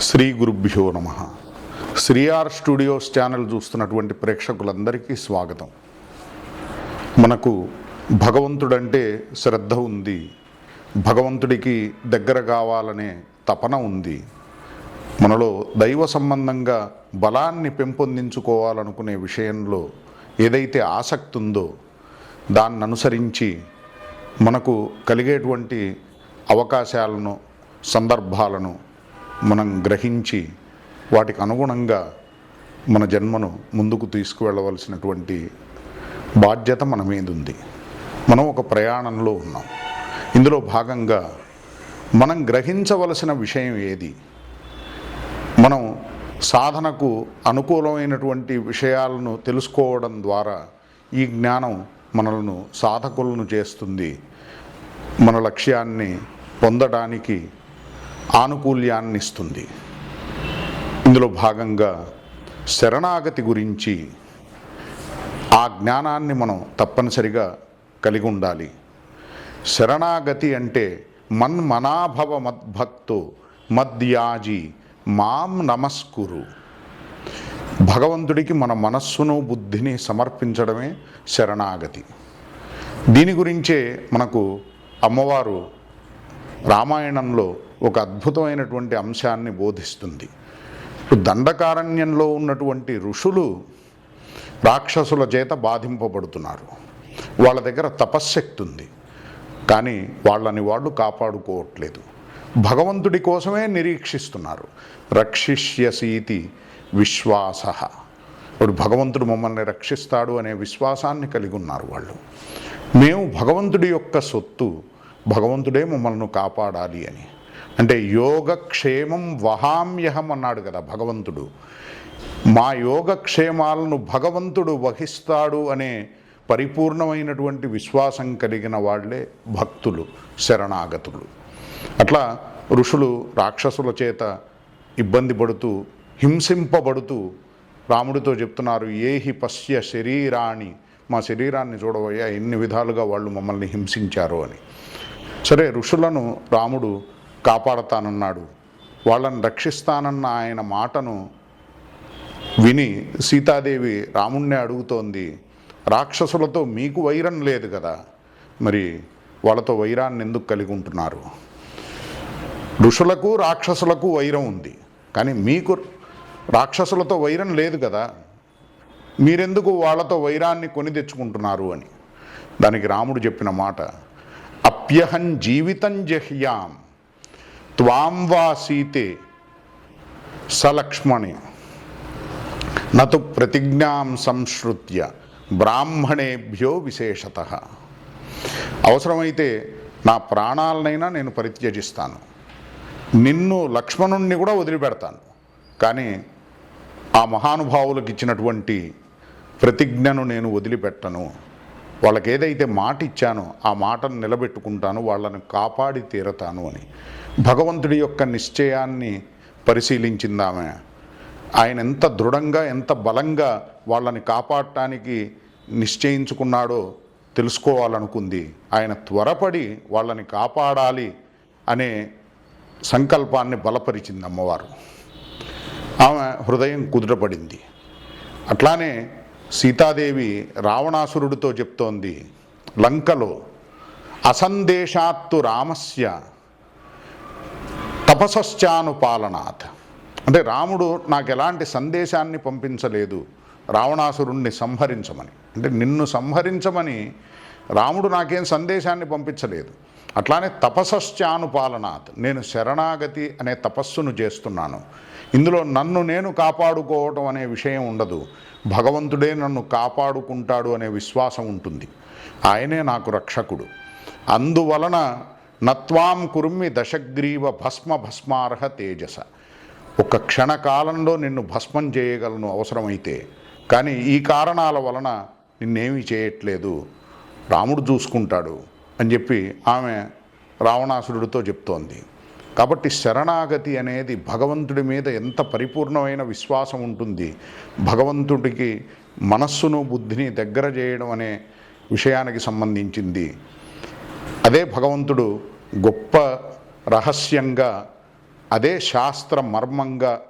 శ్రీ గురుభ్యో నమ. శ్రీఆర్ studios channel చూస్తున్నటువంటి ప్రేక్షకులందరికీ స్వాగతం. మనకు భగవంతుడంటే శ్రద్ధ ఉంది. భగవంతుడికి దగ్గర కావాలనే తపన ఉంది. మనలో దైవ సంబంధంగా బలాన్ని పెంపొందించుకోవాలనుకునే విషయంలో ఏదైతే ఆసక్తి ఉందో దాన్ని అనుసరించి మనకు కలిగేటువంటి అవకాశాలను సందర్భాలను మనం గ్రహించి వాటికి అనుగుణంగా మన జన్మను ముందుకు తీసుకువెళ్ళవలసినటువంటి బాధ్యత మన మీద ఉంది మనం ఒక ప్రయాణంలో ఉన్నాం. ఇందులో భాగంగా మనం గ్రహించవలసిన విషయం ఏది? మనం సాధనకు అనుకూలమైనటువంటి విషయాలను తెలుసుకోవడం ద్వారా ఈ జ్ఞానం మనలను సాధకులను చేస్తుంది. మన లక్ష్యాన్ని పొందడానికి ఆనుకూల్యాన్ని ఇస్తుంది. ఇందులో భాగంగా శరణాగతి గురించి ఆ జ్ఞానాన్ని మనం తప్పనిసరిగా కలిగి ఉండాలి. శరణాగతి అంటే మన్మనాభవ మద్భక్తు మద్యాజి మాం నమస్కురు. భగవంతుడికి మన మనస్సును బుద్ధిని సమర్పించడమే శరణాగతి. దీని గురించే మనకు అమ్మవారు రామాయణంలో ఒక అద్భుతమైనటువంటి అంశాన్ని బోధిస్తుంది. దండకారణ్యంలో ఉన్నటువంటి ఋషులు రాక్షసుల చేత బాధింపబడుతున్నారు. వాళ్ళ దగ్గర తపశ్శక్తి ఉంది. కానీ వాళ్ళని వాళ్ళు కాపాడుకోవట్లేదు. భగవంతుడి కోసమే నిరీక్షిస్తున్నారు. రక్షిష్యసీతి విశ్వాస. ఇప్పుడు భగవంతుడు మమ్మల్ని రక్షిస్తాడు అనే విశ్వాసాన్ని కలిగి ఉన్నారు వాళ్ళు. మేము భగవంతుడి యొక్క సొత్తు భగవంతుడే మమ్మల్ని కాపాడాలి అని. అంటే యోగక్షేమం వహామ్యహం అన్నాడు కదా భగవంతుడు. మా యోగక్షేమాలను భగవంతుడు వహిస్తాడు అనే పరిపూర్ణమైనటువంటి విశ్వాసం కలిగిన వాళ్ళే భక్తులు శరణాగతులు. అట్లా ఋషులు రాక్షసుల చేత ఇబ్బంది పడుతూ హింసింపబడుతూ రాముడితో చెప్తున్నారు ఏహి పశ్య శరీరాన్ని మా శరీరాన్ని చూడబోయా ఎన్ని విధాలుగా వాళ్ళు మమ్మల్ని హింసించారు అని. సరే ఋషులను రాముడు కాపాడతానన్నాడు. వాళ్ళని రక్షిస్తానన్న ఆయన మాటను విని సీతాదేవి రాముణ్ణి అడుగుతోంది రాక్షసులతో మీకు వైరం లేదు కదా మరి వాళ్ళతో వైరాన్ని ఎందుకు కలిగి ఉంటున్నారు? ఋషులకు రాక్షసులకు వైరం ఉంది కానీ మీకు రాక్షసులతో వైరం లేదు కదా. మీరెందుకు వాళ్ళతో వైరాన్ని కొని తెచ్చుకుంటున్నారు అని. దానికి రాముడు చెప్పిన మాట అప్యహం జీవితం జహ్యాం త్వాం వా సీతే సలక్ష్మణి నతు ప్రతిజ్ఞాం సంశ్రుత్య బ్రాహ్మణేభ్యో విశేషత. అవసరమైతే నా ప్రాణాలనైనా నేను పరిత్యజిస్తాను. నిన్ను లక్ష్మణుణ్ణి కూడా వదిలిపెడతాను. కానీ ఆ మహానుభావులకు ఇచ్చినటువంటి ప్రతిజ్ఞను నేను వదిలిపెట్టను. వాళ్ళకి ఏదైతే మాట ఇచ్చానో ఆ మాటను నిలబెట్టుకుంటాను వాళ్ళని కాపాడి తీరతాను అని. భగవంతుడి యొక్క నిశ్చయాన్ని పరిశీలించిందామె. ఆయన ఎంత దృఢంగా ఎంత బలంగా వాళ్ళని కాపాడటానికి నిశ్చయించుకున్నాడో తెలుసుకోవాలనుకుంది. ఆయన త్వరపడి వాళ్ళని కాపాడాలి అనే సంకల్పాన్ని బలపరిచింది అమ్మవారు. ఆమె హృదయం కుదుటపడింది. అట్లానే సీతాదేవి రావణాసురుడితో చెప్తోంది లంకలో అసందేశాత్తు రామస్య తపసశ్చానుపాలనాత్ అంటే రాముడు నాకు ఎలాంటి సందేశాన్ని పంపించలేదు రావణాసురుణ్ణి సంహరించమని. అంటే నిన్ను సంహరించమని రాముడు నాకేం సందేశాన్ని పంపించలేదు. అట్లానే తపసశ్చానుపాలనాత్ నేను శరణాగతి అనే తపస్సును చేస్తున్నాను. ఇందులో నన్ను నేను కాపాడుకోవటం అనే విషయం ఉండదు. భగవంతుడే నన్ను కాపాడుకుంటాడు అనే విశ్వాసం ఉంటుంది. ఆయనే నాకు రక్షకుడు. అందువలన నత్వాం కుర్మి దశగ్రీవ భస్మ భస్మార్హ తేజస. ఒక క్షణకాలంలో నిన్ను భస్మం చేయగలను అవసరమైతే. కానీ ఈ కారణాల వలన నిన్నేమీ చేయట్లేదు. రాముడు చూసుకుంటాడు. అని చెప్పి ఆమె రావణాసురుడితో చెప్తోంది. కాబట్టి శరణాగతి అనేది భగవంతుడి మీద ఎంత పరిపూర్ణమైన విశ్వాసం ఉంటుంది భగవంతుడికి మనస్సును బుద్ధిని దగ్గర చేయడం అనే విషయానికి సంబంధించింది. అదే భగవంతుడు గొప్ప రహస్యంగా అదే శాస్త్ర మర్మంగా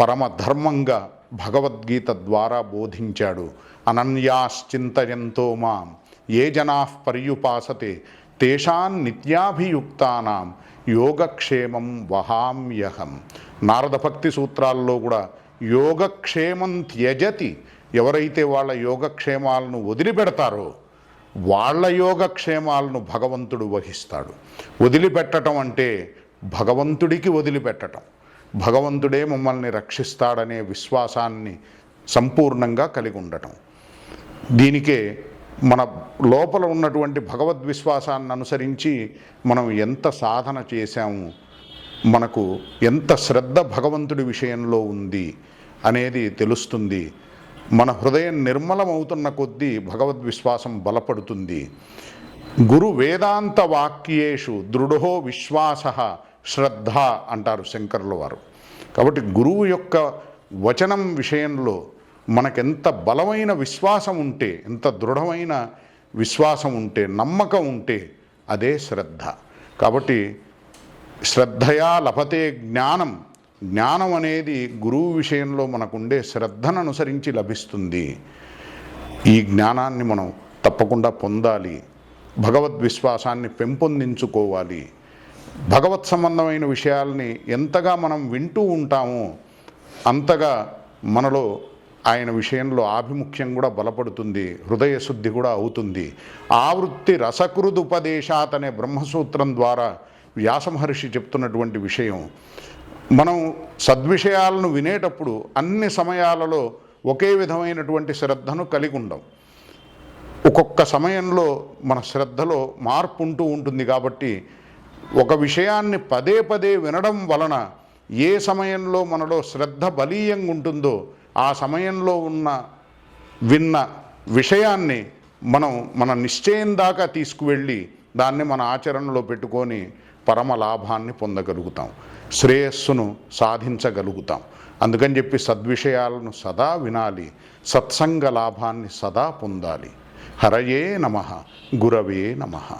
పరమధర్మంగా భగవద్గీత ద్వారా బోధించాడు. అనన్యాశ్చింతయంతో మాం. ఏ జనా పర్యుపాసతే? తేషాన్ నిత్యాభియుక్తానాం యోగక్షేమం వహామ్యహం. నారద భక్తి సూత్రాల్లో కూడా యోగక్షేమం త్యజతి. ఎవరైతే వాళ్ళ యోగక్షేమాలను వదిలిపెడతారో వాళ్ళ యోగక్షేమాలను భగవంతుడు వహిస్తాడు. వదిలిపెట్టడం అంటే భగవంతుడికి వదిలిపెట్టడం భగవంతుడే మమ్మల్ని రక్షిస్తాడనే విశ్వాసాన్ని సంపూర్ణంగా కలిగి ఉండటం. దీనికే మన లోపల ఉన్నటువంటి భగవద్ విశ్వాసాన్ని అనుసరించి మనం ఎంత సాధన చేశాము మనకు ఎంత శ్రద్ధ భగవంతుడి విషయంలో ఉంది అనేది తెలుస్తుంది. మన హృదయం నిర్మలమవుతున్న కొద్దీ భగవద్ విశ్వాసం బలపడుతుంది. గురు వేదాంత వాక్యేషు దృఢో విశ్వాస శ్రద్ధ అంటారు శంకరుల వారు. కాబట్టి గురువు యొక్క వచనం విషయంలో మనకెంత బలమైన విశ్వాసం ఉంటే ఎంత దృఢమైన విశ్వాసం ఉంటే నమ్మకం ఉంటే అదే శ్రద్ధ. కాబట్టి శ్రద్ధయా లభతే జ్ఞానం. జ్ఞానం అనేది గురువు విషయంలో మనకుండే శ్రద్ధను అనుసరించి లభిస్తుంది. ఈ జ్ఞానాన్ని మనం తప్పకుండా పొందాలి. భగవద్ విశ్వాసాన్ని పెంపొందించుకోవాలి. భగవత్ సంబంధమైన విషయాల్ని ఎంతగా మనం వింటూ ఉంటామో అంతగా మనలో ఆయన విషయంలో ఆభిముఖ్యం కూడా బలపడుతుంది హృదయ శుద్ధి కూడా అవుతుంది. ఆవృత్తి రసకృదుపదేశాత్ అనే బ్రహ్మసూత్రం ద్వారా వ్యాసమహర్షి చెప్తున్నటువంటి విషయం. మనం సద్విషయాలను వినేటప్పుడు అన్ని సమయాలలో ఒకే విధమైనటువంటి శ్రద్ధను కలిగి ఉండం. ఒక్కొక్క సమయంలో మన శ్రద్ధలో మార్పు ఉంటూ ఉంటుంది కాబట్టి ఒక విషయాన్ని పదే పదే వినడం వలన ఏ సమయంలో మనలో శ్రద్ధ బలీయంగా ఉంటుందో ఆ సమయంలో ఉన్న విన్న విషయాన్ని మనం మన నిశ్చయం దాకా తీసుకువెళ్ళి దాన్ని మన ఆచరణలో పెట్టుకొని పరమ లాభాన్ని పొందగలుగుతాం. శ్రేయస్సును సాధించగలుగుతాం. అందుకని చెప్పి సద్విషయాలను సదా వినాలి. సత్సంగ లాభాన్ని సదా పొందాలి. హరయే నమ. గురవే నమః.